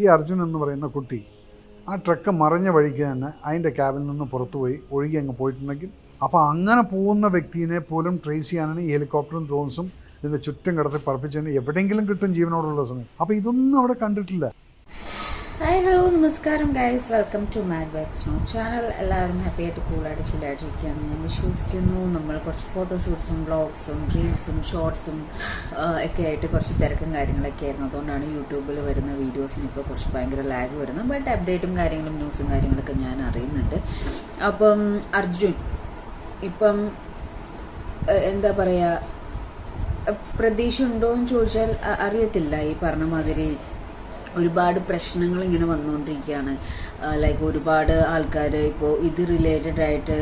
ഈ അർജുൻ എന്ന് പറയുന്ന കുട്ടി ആ ട്രക്ക് മറഞ്ഞ വഴിക്ക് തന്നെ അതിന്റെ ക്യാബിൽ നിന്ന് പുറത്തുപോയി ഒഴുകി അങ്ങ് പോയിട്ടുണ്ടെങ്കിൽ. അപ്പോൾ അങ്ങനെ പോകുന്ന വ്യക്തിയെ പോലും ട്രേസ് ചെയ്യാനാണ് ഈ ഹെലികോപ്റ്ററും ഡ്രോൺസും ഇതിന്റെ ചുറ്റും കിടത്തി പറപ്പിച്ചതിന് എവിടെയെങ്കിലും കിട്ടും ജീവനോടുള്ള സമയം. അപ്പോൾ ഇതൊന്നും അവിടെ കണ്ടിട്ടില്ല. ഹായ് ഹലോ നമസ്കാരം guys welcome to mad vibes no channel എല്ലാവരും ഹാപ്പി ആയിട്ട് കൂളായിട്ട് ചില്ലായിട്ടിരിക്കുകയാണ്. ഞാൻ വിശ്വസിക്കുന്നു നമ്മൾ കുറച്ച് ഫോട്ടോഷൂട്ട്സും വ്ളോഗ്സും റീൽസും ഷോർട്സും ഒക്കെ ആയിട്ട് കുറച്ച് തിരക്കും കാര്യങ്ങളൊക്കെ ആയിരുന്നു. അതുകൊണ്ടാണ് യൂട്യൂബിൽ വരുന്ന വീഡിയോസിന് ഇപ്പോൾ കുറച്ച് ഭയങ്കര ലാഗ് വരുന്നത്. ബട്ട് അപ്ഡേറ്റും കാര്യങ്ങളും ന്യൂസും കാര്യങ്ങളൊക്കെ ഞാൻ അറിയുന്നുണ്ട്. അപ്പം അർജുൻ ഇപ്പം എന്താ പറയുക പ്രതീക്ഷ ഉണ്ടോ എന്ന് ചോദിച്ചാൽ അറിയത്തില്ല ഈ പറഞ്ഞ മാതിരി ഒരുപാട് പ്രശ്നങ്ങൾ ഇങ്ങനെ വന്നുകൊണ്ടിരിക്കുകയാണ്. ലൈക്ക് ഒരുപാട് ആൾക്കാർ ഇപ്പോൾ ഇത് റിലേറ്റഡ് ആയിട്ട്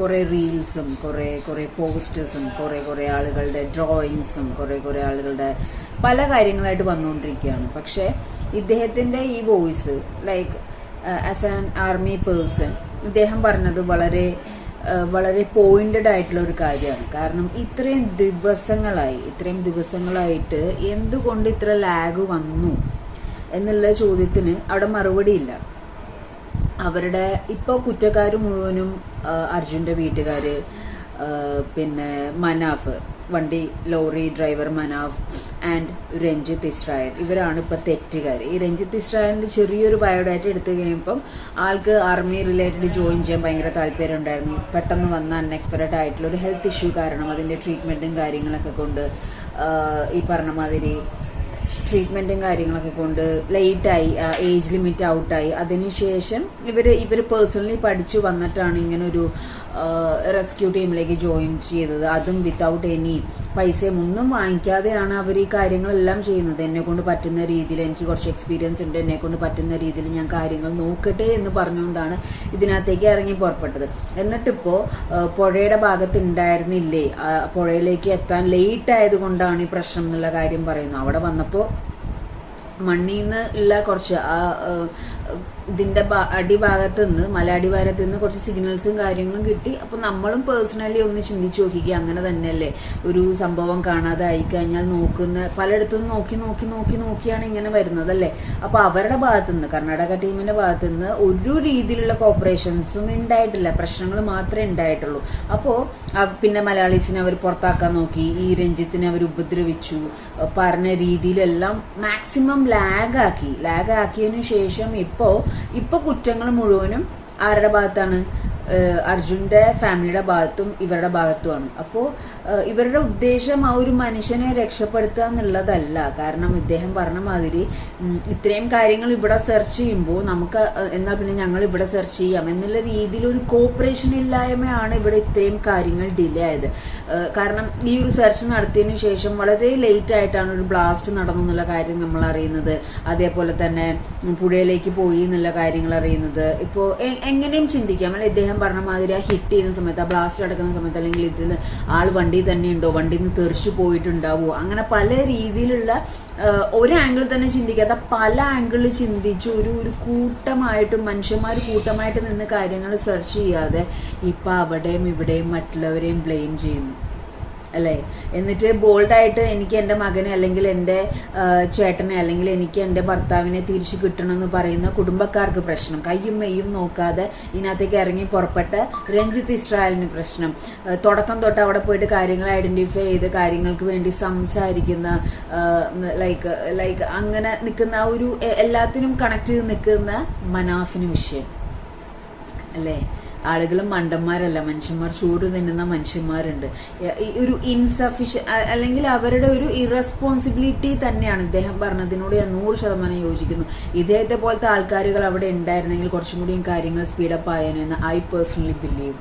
കുറേ റീൽസും കുറേ കുറേ പോസ്റ്റേഴ്സും കുറേ കുറേ ആളുകളുടെ ഡ്രോയിങ്സും കുറേ കുറേ ആളുകളുടെ പല കാര്യങ്ങളായിട്ട് വന്നുകൊണ്ടിരിക്കുകയാണ്. പക്ഷേ ഇദ്ദേഹത്തിന്റെ ഈ voice like as an army person ഇദ്ദേഹം പറഞ്ഞത് വളരെ വളരെ പോയിന്റഡ് ആയിട്ടുള്ള ഒരു കാര്യമാണ്. കാരണം ഇത്രയും ദിവസങ്ങളായി ഇത്രയും ദിവസങ്ങളായിട്ട് എന്തുകൊണ്ട് ഇത്ര ലാഗ് വന്നു? എന്നുള്ള ചോദ്യത്തിന് അവിടെ മറുപടിയില്ല. അവരുടെ ഇപ്പോൾ കുറ്റക്കാർ മുഴുവനും അർജുന്റെ വീട്ടുകാര് പിന്നെ മനാഫ് വണ്ടി lorry driver Manaf and Ranjith Israel ഇവരാണ് ഇപ്പൊ തെറ്റുകാർ ഈ രഞ്ജിത്ത് ഇസ്രായലിന്റെ ചെറിയൊരു ബയോഡാറ്റ എടുത്തു കഴിയുമ്പം ആൾക്ക് ആർമി റിലേറ്റഡ് ജോയിൻ ചെയ്യാൻ ഭയങ്കര താല്പര്യം ഉണ്ടായിരുന്നു. പെട്ടെന്ന് വന്ന അൺഎക്സ്പെക്റ്റഡ് ആയിട്ടുള്ള ഒരു ഹെൽത്ത് ഇഷ്യൂ കാരണം അതിന്റെ ട്രീറ്റ്മെന്റും കാര്യങ്ങളൊക്കെ കൊണ്ട് ഈ പറഞ്ഞ മാതിരി ട്രീറ്റ്മെന്റും കാര്യങ്ങളൊക്കെ കൊണ്ട് ലേറ്റ് ആയി ഏജ് ലിമിറ്റ് ഔട്ടായി അതിനുശേഷം ഇവർ ഇവർ പേഴ്സണലി പഠിച്ചു വന്നിട്ടാണ് ഇങ്ങനെ ഒരു റെസ്ക്യൂ ടീമിലേക്ക് ജോയിൻ ചെയ്തത്. അതും വിത്തൗട്ട് എനി പൈസയും ഒന്നും വാങ്ങിക്കാതെയാണ് അവർ ഈ കാര്യങ്ങളെല്ലാം ചെയ്യുന്നത്. എന്നെ കൊണ്ട് പറ്റുന്ന രീതിയിൽ എനിക്ക് കുറച്ച് എക്സ്പീരിയൻസ് ഉണ്ട്. എന്നെ കൊണ്ട് പറ്റുന്ന രീതിയിൽ ഞാൻ കാര്യങ്ങൾ നോക്കട്ടെ എന്ന് പറഞ്ഞുകൊണ്ടാണ് ഇതിനകത്തേക്ക് ഇറങ്ങി പുറപ്പെട്ടത്. എന്നിട്ടിപ്പോ ആ, പുഴയുടെ ഭാഗത്ത് ഉണ്ടായിരുന്നില്ലേ പുഴയിലേക്ക് എത്താൻ ലേറ്റ് ആയതുകൊണ്ടാണ് ഈ പ്രശ്നം എന്നുള്ള കാര്യം പറയുന്നത്. അവിടെ വന്നപ്പോൾ മണ്ണിൽ നിന്ന് ഉള്ള കുറച്ച് ആ ഇതിന്റെ അടിഭാഗത്ത് നിന്ന് മല അടിവാരത്ത് നിന്ന് കുറച്ച് സിഗ്നൽസും കാര്യങ്ങളും കിട്ടി. അപ്പൊ നമ്മളും പേഴ്സണലി ഒന്ന് ചിന്തിച്ചു നോക്കിക്കുക അങ്ങനെ തന്നെയല്ലേ. ഒരു സംഭവം കാണാതെ ആയി കഴിഞ്ഞാൽ നോക്കുന്ന പലയിടത്തും നോക്കി നോക്കി നോക്കി നോക്കിയാണ് ഇങ്ങനെ വരുന്നത് അല്ലേ അപ്പൊ അവരുടെ ഭാഗത്തു നിന്ന് കർണാടക ടീമിന്റെ ഭാഗത്തു നിന്ന് ഒരു രീതിയിലുള്ള കോപ്പറേഷൻസും ഉണ്ടായിട്ടില്ല പ്രശ്നങ്ങൾ മാത്രമേ ഉണ്ടായിട്ടുള്ളൂ അപ്പോ പിന്നെ മലയാളീസിനെ അവർ പുറത്താക്കാൻ നോക്കി. ഈ രഞ്ജിത്തിനെ അവർ ഉപദ്രവിച്ചു. പറഞ്ഞ രീതിയിലെല്ലാം മാക്സിമം ലാഗ് ആക്കി. ലാഗ് ആക്കിയതിനു ശേഷം ഇപ്പോ ഇപ്പൊ കുറ്റങ്ങൾ മുഴുവനും ആരുടെ ഭാഗത്താണ്? അർജുന്റെ ഫാമിലിയുടെ ഭാഗത്തും ഇവരുടെ ഭാഗത്തുമാണ്. അപ്പോ ഏഹ് ഇവരുടെ ഉദ്ദേശം ആ ഒരു മനുഷ്യനെ രക്ഷപ്പെടുത്തുക എന്നുള്ളതല്ല. കാരണം ഇദ്ദേഹം പറഞ്ഞ മാതിരി ഇത്രയും കാര്യങ്ങൾ ഇവിടെ സെർച്ച് ചെയ്യുമ്പോൾ നമുക്ക് എന്നാ എന്നാൽ പിന്നെ ഞങ്ങൾ ഇവിടെ സെർച്ച് ചെയ്യാം എന്നുള്ള രീതിയിൽ ഒരു കോപ്പറേഷൻ ഇല്ലായ്മയാണ് ഇവിടെ ഇത്രയും കാര്യങ്ങൾ ഡിലേ ആയത്. കാരണം ഈ ഒരു സെർച്ച് നടത്തിയതിനു ശേഷം വളരെ ലേറ്റ് ആയിട്ടാണ് ഒരു ബ്ലാസ്റ്റ് നടന്നു എന്നുള്ള കാര്യം നമ്മൾ അറിയുന്നത്. അതേപോലെ തന്നെ പുഴയിലേക്ക് പോയി എന്നുള്ള കാര്യങ്ങൾ അറിയുന്നത്. ഇപ്പോ എങ്ങനെയും ചിന്തിക്കാം. അല്ലെ ഇദ്ദേഹം പറഞ്ഞ മാതിരി ആ ഹിറ്റ് ചെയ്യുന്ന സമയത്ത് ആ ബ്ലാസ്റ്റ് നടക്കുന്ന സമയത്ത് അല്ലെങ്കിൽ ഇതിൽ ആൾ വണ്ടി തന്നെ ഉണ്ടോ? വണ്ടിയിൽ നിന്ന് തെറിച്ചു പോയിട്ടുണ്ടാവോ? അങ്ങനെ പല രീതിയിലുള്ള ഒരു ആംഗിൾ തന്നെ ചിന്തിക്കാതെ പല ആംഗിളിൽ ചിന്തിച്ച് ഒരു ഒരു കൂട്ടമായിട്ടും മനുഷ്യന്മാർ കൂട്ടമായിട്ട് നിന്ന് കാര്യങ്ങൾ സെർച്ച് ചെയ്യാതെ ഇപ്പൊ അവിടെയും ഇവിടെയും മറ്റുള്ളവരെയും ബ്ലെയിം ചെയ്യുന്നു. അല്ലേ? എന്നിട്ട് ബോൾഡായിട്ട് എനിക്ക് എന്റെ മകനെ അല്ലെങ്കിൽ എന്റെ ചേട്ടനെ അല്ലെങ്കിൽ എനിക്ക് എന്റെ ഭർത്താവിനെ തിരിച്ചു കിട്ടണമെന്ന് പറയുന്ന കുടുംബക്കാർക്ക് പ്രശ്നം. കയ്യും മെയ്യും നോക്കാതെ ഇതിനകത്തേക്ക് ഇറങ്ങി പുറപ്പെട്ട രഞ്ജിത്ത് ഇസ്രായേലിന് പ്രശ്നം. തുടക്കം തൊട്ട് അവിടെ പോയിട്ട് കാര്യങ്ങൾ ഐഡന്റിഫൈ ചെയ്ത് കാര്യങ്ങൾക്ക് വേണ്ടി സംസാരിക്കുന്ന ലൈക്ക് ലൈക്ക് അങ്ങനെ നിൽക്കുന്ന ഒരു എല്ലാത്തിനും കണക്ട് ചെയ്ത് നിൽക്കുന്ന മനാഫിന് വിഷയം. അല്ലേ? ആളുകളും മണ്ടന്മാരല്ല മനുഷ്യന്മാർ ചൂട് തിന്നുന്ന മനുഷ്യന്മാരുണ്ട്. ഒരു ഇൻസഫിഷ്യ അല്ലെങ്കിൽ അവരുടെ ഒരു ഇറസ്പോൺസിബിലിറ്റി തന്നെയാണ്. ഇദ്ദേഹം പറഞ്ഞതിനോട് ഞാൻ നൂറ് ശതമാനം യോജിക്കുന്നു. ഇദ്ദേഹത്തെ പോലത്തെ ആൾക്കാരുകൾ അവിടെ ഉണ്ടായിരുന്നെങ്കിൽ കുറച്ചും കൂടിയും കാര്യങ്ങൾ സ്പീഡപ്പ് ആയേനെന്ന് ഐ പേഴ്സണലി ബിലീവ്